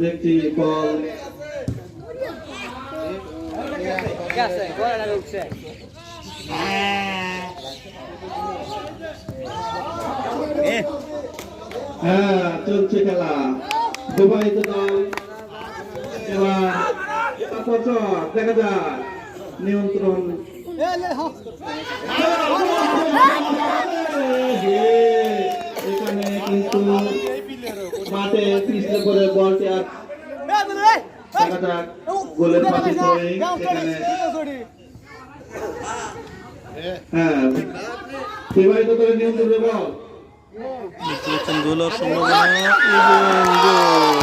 দেখছি বল হ্যাঁ চলছে খেলা। দুবাই দল। তারপর দেখা যাক নিয়ন্ত্রণ। এখানে কিন্তু পিছলে করে বলটি আর দেখা যাক গোলের পাশে থ্রোয়িং এখানে হ্যাঁ বিবাহিত করে নিয়ন্ত্রণ বল সম্ভাবনা এবং গোল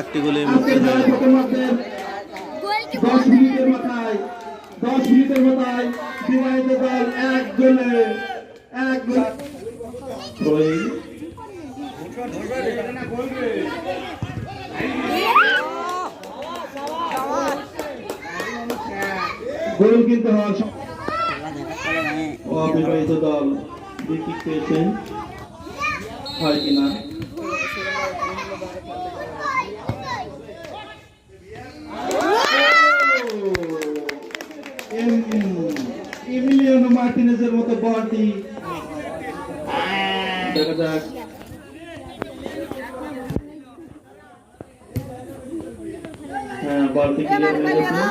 একটি গোলে হয়ে দশ মিনিটের মাথায় দশ মিনিটের মাথায় বিবাহিত দল এক গোলে এক গোল গোল কিন্তু হওয়ার অবিবাহিত দল দুই কিক পেয়েছেন। হয় কিনা? মার্টিনেজের মতো বলটি দেখা যাক হ্যাঁ বলটি ক্লিয়ার হয়ে গেছে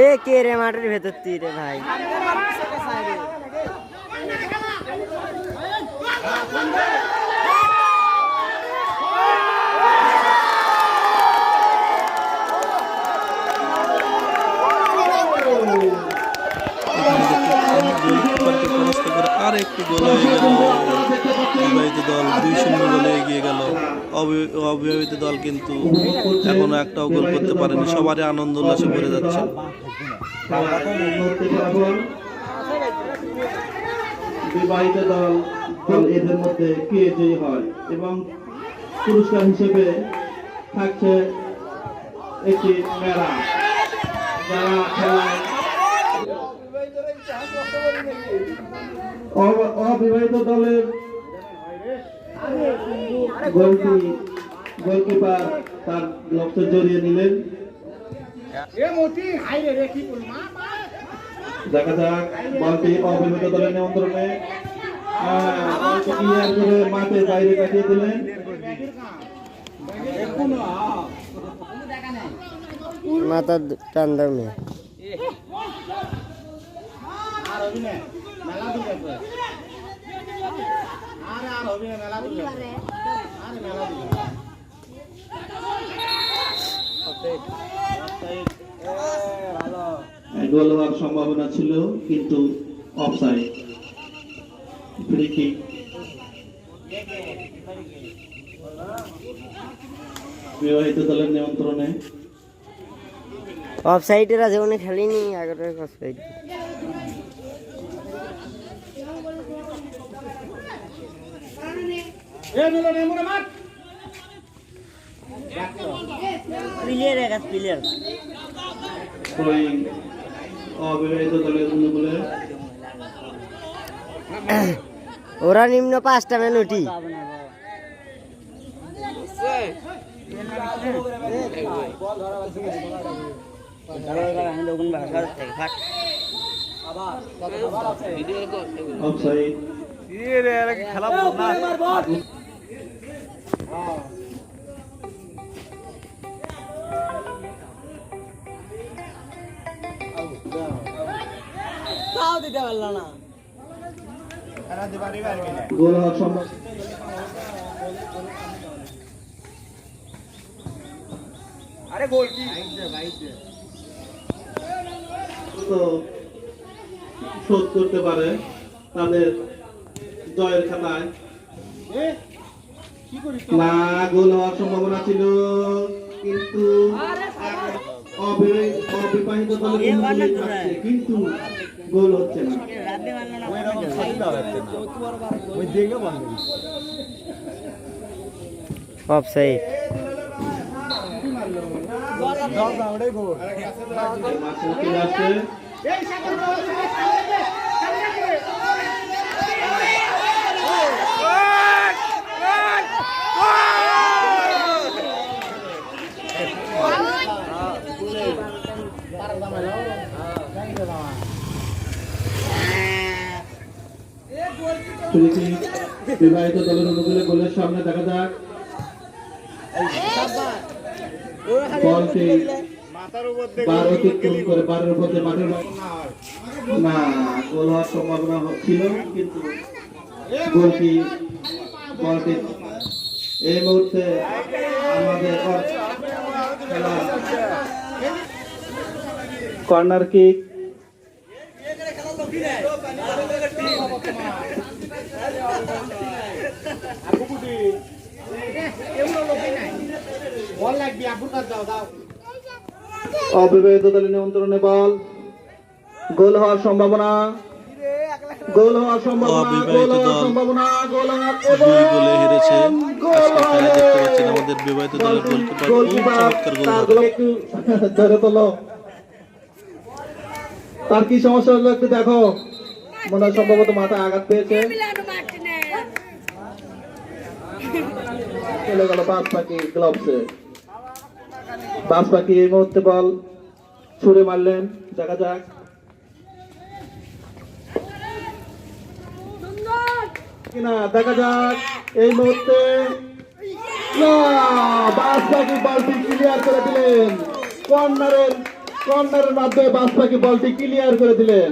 এ কে রে মাঠের ভেতর তুই রে ভাই? গোলকিপারকে পরাস্ত করে আর একটি গোল হয়ে গেল। বিবাহিত দল দুই শূন্য গোলে এগিয়ে গেল। অবি- অবিবাহিত দল কিন্তু এখনও একটাও গোল করতে পারেনি। সবারই আনন্দ, উল্লাসে ভরে যাচ্ছে। বিবাহিত দল দল এদের মধ্যে কে জয়ী হয় এবং পুরস্কার হিসেবে থাকছে একটি মেলা। যারা খেলায় অবিবাহিত দলের গোলটি গোলকিপার তার লক্ষ্য জড়িয়ে নিলেন। দেখা যাক বলটি অবিবাহিত দলের নিয়ন্ত্রণে। মাঠের বাইরে কাটিয়ে দিলেন। মাথা টান নে গোল হওয়ার সম্ভাবনা ছিল কিন্তু অফসাইড ফ্রি কিক বিবাহিত দলের নিয়ন্ত্রণে। অফ সাইডের আছে উনি খেলিনি আগের অফ সাইড প্লেয়ার এক প্লেয়ার। থ্রোয়িং অবিবাহিত দলের অনুকূলে ওরা নিম্ন পাঁচটা মেনুটি অফসাইড গোল হওয়ার সম্ভাবনা তো শোধ করতে পারে তাদের জয়ের খাতায়। না গোল হওয়ার সম্ভাবনা ছিল। কিন্তু অবিবাহিত দলের কিন্তু গোল হচ্ছে না। অফ সাইড মাসুম চলে আসছে শুনেছি বিবাহিত দলের অনুকূলে গোলের সামনে দেখা যাক। বলটি বারো অতিক্রম করে বারোর মধ্যে মাঠের না, গোল সম্ভাবনা ছিল, কিন্তু এই মুহূর্তে আমাদের কর্নার কিক। অবিবাহিত দলের নিয়ন্ত্রণে বল। গোল হওয়ার সম্ভাবনা। গোল হওয়ার সম্ভাবনা গোল হওয়ার সম্ভাবনা গোল হওয়ার দুই গোলে হেরেছে। আজকে খেলা দেখতে পাচ্ছেন আমাদের বিবাহিত দলের গোলকিপার খুব চমৎকার গোল তার ধরে তোলো। কি সমস্যা হলো একটু দেখো। মনে হয় সম্ভবত মাথা আঘাত পেয়েছে। চলে গেল বাস পাখি গ্লাভসে। বাস পাখি এই মুহূর্তে বল ছুড়ে মারলেন দেখা যাক। কিনা দেখা যাক এই মুহূর্তে। বাস পাখি বলটি ক্লিয়ার করে দিলেন। কর্নারের কর্নারের মাধ্যমে বাস পাখি বলটি ক্লিয়ার করে দিলেন।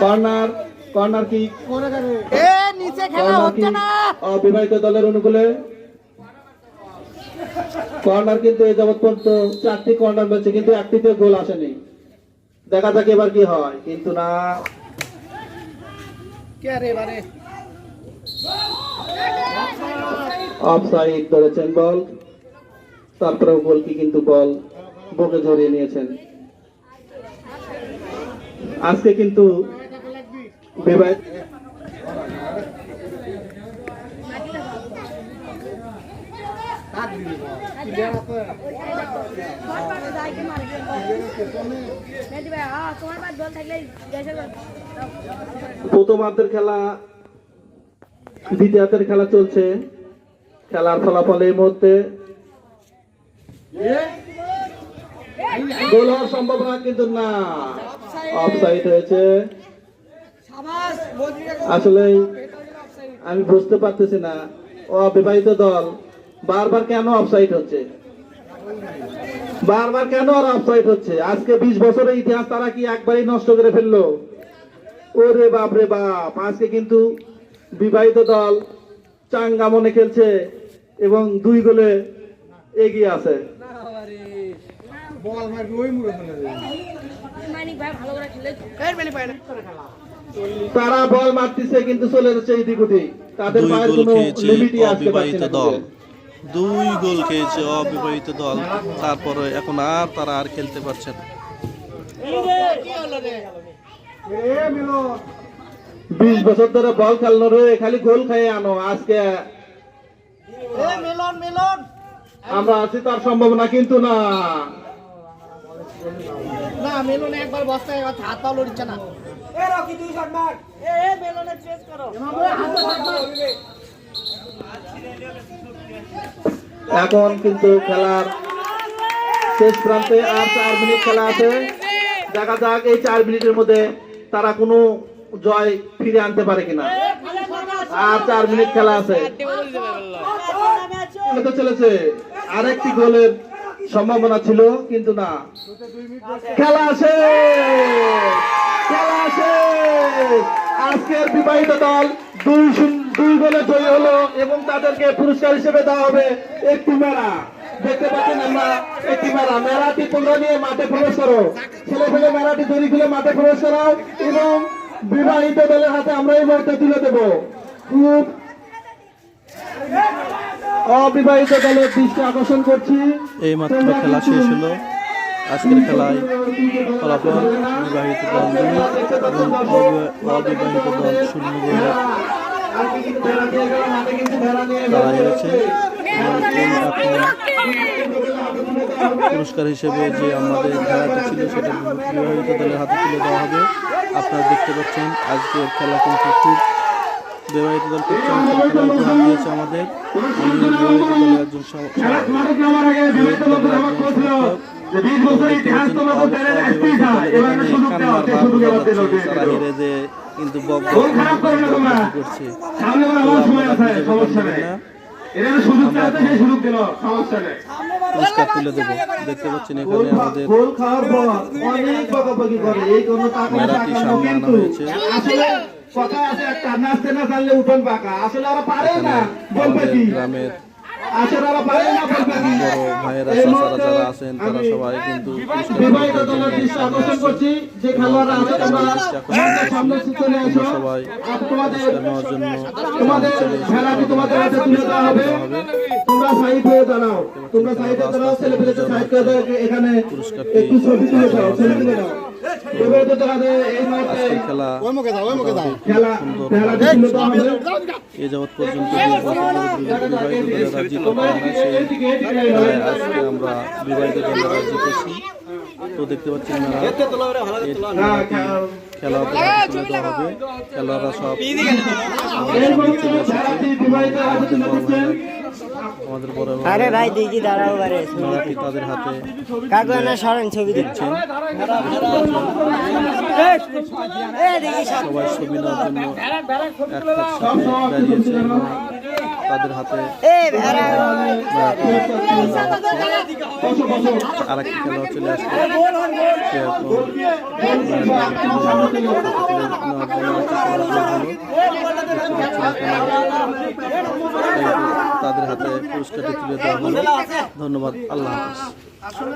কর্নার কর্নার কি? অবিবাহিত দলের অনুকূলে? কর্নার কিন্তু এই যাবৎ পর্যন্ত চারটি কর্নার রয়েছে কিন্তু একটিতে গোল আসেনি। দেখা যাক এবার কি হয় কিন্তু না। অফসাইড ধরেছেন বল। তারপরেও গোলকি কিন্তু বল বুকে নিয়েছেন। আজকে কিন্তু বিবাহিত তোমার বাদ বল থাকলে দেশের প্রথমার্ধের খেলা, দ্বিতীয়ার্ধের খেলা চলছে। খেলার ফলাফল এই মুহূর্তে। গোল হওয়ার সম্ভাবনা কিন্তু না। অফসাইড হয়েছে। আসলে আমি বুঝতে পারতেছি না। অবিবাহিত দল। বারবার কেন অফসাইড হচ্ছে? বারবার কেন আর অফসাইড হচ্ছে? আজকে বিশ বছরের ইতিহাস তারা কি একবারই নষ্ট করে ফেলল? ওরে বাপ রে বাপ আজকে কিন্তু বিবাহিত দল চাঙ্গা মনে খেলছে এবং দুই গোলে এগিয়ে আছে। মানিক ভাই ভালো করে খেলে। তারা বল মারতেছে কিন্তু চলে যাচ্ছে এদিক ওদিক। তাদের পায়ের কোনো লিমিটই আসতে পারছে না। দুই গোল খেয়েছে অবিবাহিত দল। তারপরে এখন আর তারা আর খেলতে পারছে না। বিশ বছর ধরে বল খেলনো রে খালি গোল খাইয়ে আনো আজকে আমরা আছি তার সম্ভাবনা কিন্তু না। না মেলনে একবার বস্তায় হাত পা লড়ছে না। এখন কিন্তু খেলার শেষ প্রান্তে আর চার মিনিট খেলা আছে। দেখা যাক এই চার মিনিটের মধ্যে তারা কোনো জয় ফিরে আনতে পারে কিনা। আর চার মিনিট খেলা আছে। চলেছে। আরেকটি গোলের সম্ভাবনা ছিল, কিন্তু না। খেলা আছে খেলা আছে আজকের বিবাহিত দল দুই শূন্য- দুই গোলে জয়ী হলো এবং তাদেরকে পুরস্কার হিসেবে দেওয়া হবে একটি মেলা। দেখতে পাচ্ছেন আমরা একটি মেলা। মেলাটি তোমরা নিয়ে মাঠে প্রবেশ করো। ছেলে ফেলে মেলাটি তৈরি করে মাঠে প্রবেশ করাও এবং বিবাহিত দলের হাতে আমরা এই মুহূর্তে তুলে দেবো। খুব অবিবাহিত দলের দৃষ্টি আকর্ষণ করছি। এই মাত্র খেলা শেষ হলো। আজকের খেলায় ফলাফল বিবাহিত দল দুই অবিবাহিত দল শূন্য পুরস্কার হিসেবে যে আমাদের খেলাটা ছিল সেটা বিবাহিত দলের হাতে তুলে দেওয়া হবে। আপনারা দেখতে পাচ্ছেন আজকের খেলা কিন্তু খুব বিবাহিত দল খুব চমৎকার দিয়েছে আমাদের। একজন যে কিন্তু করছে। পুরস্কার তুলে দেবো। দেখতে পাচ্ছেন এখানে মেলাটি সামনে আনা হয়েছে। আমাদের গ্রামের ভাইয়েরা চাচারা যারা আছেন তারা সবাই কিন্তু সবাই তোমাদের নেওয়ার জন্য তোমরা সাইড হয়ে দাঁড়াও। তোমরা সাইড হয়ে দাঁড়াও ছেলেপেলেদের সাইড করে এখানে একটু ছবি তুলে দাও ছবি তুলে দাও। এ যাবৎ পর্যন্ত আজকে আমরা বিবাহিত জিতেছি তো দেখতে পাচ্ছেন খেলা দেওয়া হবে। সব আমাদের বড় আরে ভাই দেখি দাঁড়াও বারে মেলাটি তাদের হাতে কাকু না সরেন ছবি দিচ্ছে। সবাই ছবি নেওয়ার জন্য তাদের হাতে এ ভেড়া। বসো বসো খেলা চলে আসছে। তাদের হাতে পুরস্কারটি তুলে দেওয়া হলো। ধন্যবাদ। আল্লাহ হাফিজ।